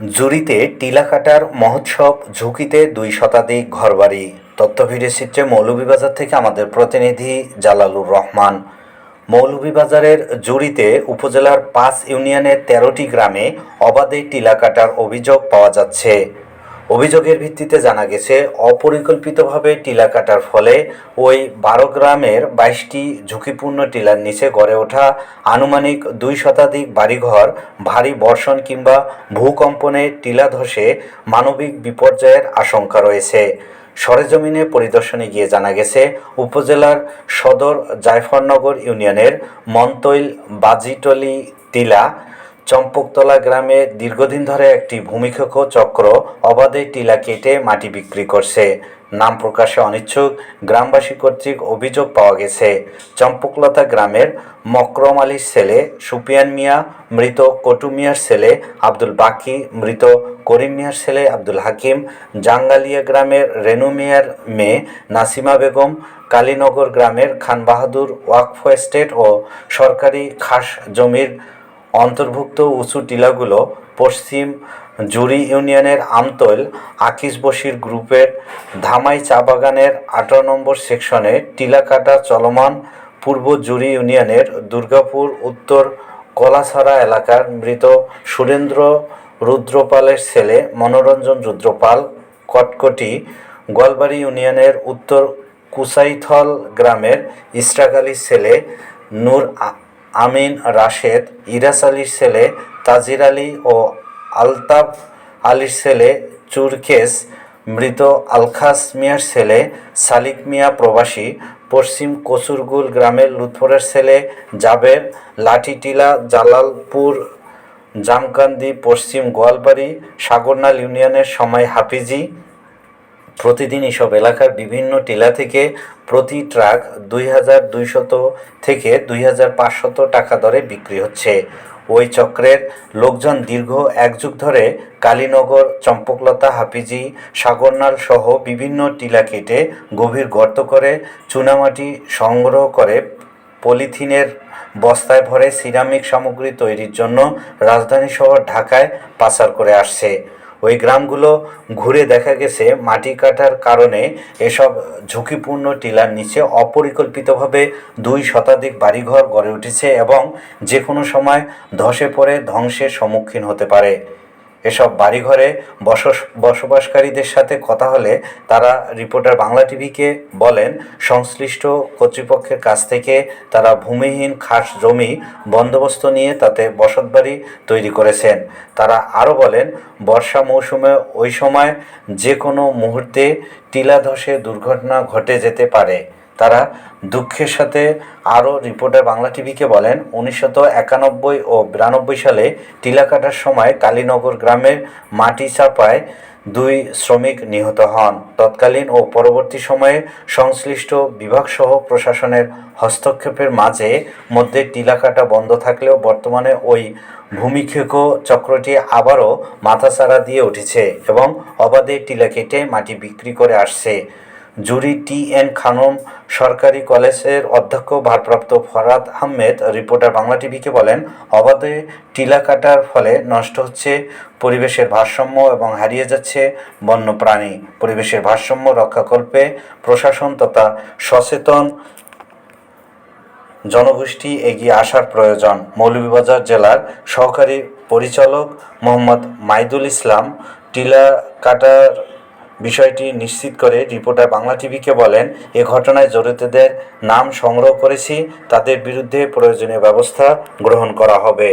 জুরিতে টিলা কাটার মহোৎসব ঝুঁকিতে দুই শতাধিক ঘরবাড়ি। তথ্য ভিডিও চিত্রে মৌলভীবাজার থেকে আমাদের প্রতিনিধি জালালুর রহমান। মৌলভীবাজারের জুরিতে উপজেলার পাঁচ ইউনিয়নের তেরোটি গ্রামে অবাধে টিলা কাটার অভিযোগ পাওয়া যাচ্ছে। অভিযোগের ভিত্তিতে জানা গেছে, অপরিকল্পিতভাবে টিলা কাটার ফলে ওই বারো গ্রামের বাইশটি ঝুঁকিপূর্ণ টিলার নিচে গড়ে ওঠা আনুমানিক দুই শতাধিক বাড়িঘর, ভারী বর্ষণ কিংবা ভূকম্পনে টিলা ধসে মানবিক বিপর্যয়ের আশঙ্কা রয়েছে। সরেজমিনে পরিদর্শনে গিয়ে জানা গেছে, উপজেলার সদর জায়ফরনগর ইউনিয়নের মন্তৈল বাজিটলি টিলা চম্পকতলা গ্রামে দীর্ঘদিন ধরে একটি ভূমিক্ষেপ চক্র অবাধে টিলা কেটে মাটি বিক্রি করছে। নাম প্রকাশে অনিচ্ছুক গ্রামবাসী কর্তৃক অভিযোগ পাওয়া গেছে। চম্পকলতা গ্রামের মকরম আলীর ছেলে সুপিয়ান মিয়া, মৃত কটু মিয়ার ছেলে আব্দুল বাকি, মৃত করিম মিয়ার ছেলে আব্দুল হাকিম, জাঙ্গালিয়া গ্রামের রেনু মিয়ার মেয়ে নাসিমা বেগম, কালীনগর গ্রামের খান বাহাদুর ওয়াকফ এস্টেট ও সরকারি খাস জমির অন্তর্ভুক্ত উঁচু টিলাগুলো পশ্চিম জুরি ইউনিয়নের আমতৈল আকিস বশির গ্রুপের ধামাই চা বাগানের আঠারো নম্বর সেকশনে টিলা কাটা চলমান পূর্ব জুরি ইউনিয়নের দুর্গাপুর উত্তর কলাছড়া এলাকার মৃত সুরেন্দ্র রুদ্রপালের ছেলে মনোরঞ্জন রুদ্রপাল কটকটি গোয়ালবাড়ি ইউনিয়নের উত্তর কুসাইথল গ্রামের আলীর ছেলে নূর আমিন রাশেদ, ইরাস আলীর ছেলে, তাজির আলী ও আলতাফ আলীর ছেলে চুরকেস, মৃত আলখাস মিয়ার ছেলে সালিক মিয়া প্রবাসী, পশ্চিম কসুরগুল গ্রামের লুৎফরের ছেলে জাবের, লাঠিটিলা জালালপুর জামকান্দি পশ্চিম গোয়ালবাড়ি, সাগরনাল ইউনিয়নের সময় হাফিজি প্রতিদিন এসব এলাকার বিভিন্ন টিলা থেকে প্রতি ট্রাক দুই হাজার দুইশত থেকে দুই হাজার পাঁচশত টাকা দরে বিক্রি হচ্ছে। ওই চক্রের লোকজন দীর্ঘ এক যুগ ধরে কালীনগর, চম্পকলতা হাফিজি সাগরনাল সহ বিভিন্ন টিলা কেটে গভীর গর্ত করে চুনামাটি সংগ্রহ করে পলিথিনের বস্তায় ভরে সিরামিক সামগ্রী তৈরির জন্য রাজধানী শহর ঢাকায় পাচার করে আসছে। ওই গ্রামগুলো ঘুরে দেখা গেছে মাটি কাটার কারণে এসব ঝুঁকিপূর্ণ টিলার নিচে অপরিকল্পিতভাবে দুই শতাধিক বাড়িঘর গড়ে উঠেছে এবং যে কোনো সময় ধসে পড়ে ধ্বংসের সম্মুখীন হতে পারে। এসব বাড়িঘরে বস বসবাসকারীদের সাথে কথা হলে তারা রিপোর্টার বাংলা টিভিকে বলেন, সংশ্লিষ্ট কর্তৃপক্ষের কাছ থেকে তারা ভূমিহীন খাস জমি, বন্দোবস্ত নিয়ে তাতে বসতবাড়ি তৈরি করেছেন। তারা আরও বলেন, বর্ষা মৌসুমে ওই সময় যে কোনো মুহূর্তে টিলা ধসে দুর্ঘটনা ঘটে যেতে পারে। তারা দুঃখের সাথে আরও রিপোর্টার বাংলা টিভিকে বলেন উনিশশত একানব্বই ও বিরানব্বই সালে টিলা কাটার সময় কালীনগর গ্রামের মাটি চাপায় দুই শ্রমিক নিহত হন। তৎকালীন ও পরবর্তী সময়ে সংশ্লিষ্ট বিভাগসহ প্রশাসনের হস্তক্ষেপের মাঝে মধ্যে টিলা কাটা বন্ধ থাকলেও বর্তমানে ওই ভূমিক্ষেপ চক্রটি আবারও মাথাচাড়া দিয়ে উঠেছে এবং অবাধে টিলা কেটে মাটি বিক্রি করে আসছে। জুরি টি এন খানম সরকারি কলেজের অধ্যক্ষ ভারপ্রাপ্ত ফরাদ আহমেদ রিপোর্টার বাংলা টিভিকে বলেন, অবাধে টিলা কাটার ফলে নষ্ট হচ্ছে পরিবেশের ভারসাম্য এবং হারিয়ে যাচ্ছে বন্যপ্রাণী। পরিবেশের ভারসাম্য রক্ষাকল্পে প্রশাসন তথা সচেতন জনগোষ্ঠী এগিয়ে আসার প্রয়োজন। মৌলভীবাজার জেলার সহকারী পরিচালক মোহাম্মদ মাইদুল ইসলাম টিলা কাটার বিষয়টি নিশ্চিত করে রিপোর্টার বাংলা টিভিকে বলেন, এ ঘটনায় জড়িতদের নাম সংগ্রহ করেছি, তাদের বিরুদ্ধে প্রয়োজনীয় ব্যবস্থা গ্রহণ করা হবে।